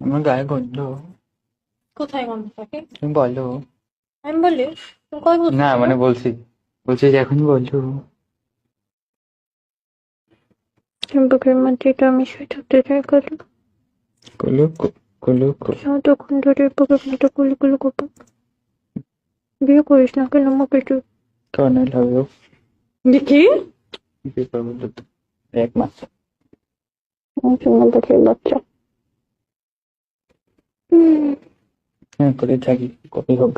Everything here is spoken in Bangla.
আমার গায়ে গন্ধ। কোথায় গন্ধ থাকে? তুমি বলো। আমি বলি তুমি কয় বলছো? না মানে বলছি বলছি যে এখন বলো। বুকের মধ্যে এটা আমি শুয়ে থাকতে চাই করল কুলু কুলু তখন ধরে বুকের মতো গুলো করব বিয়ে করিস না কেন আমাকে একটু কেন লাগবে? দেখি বিয়ে করব। এক মাস। বাচ্চা হ্যাঁ করে থাকি কপি হোক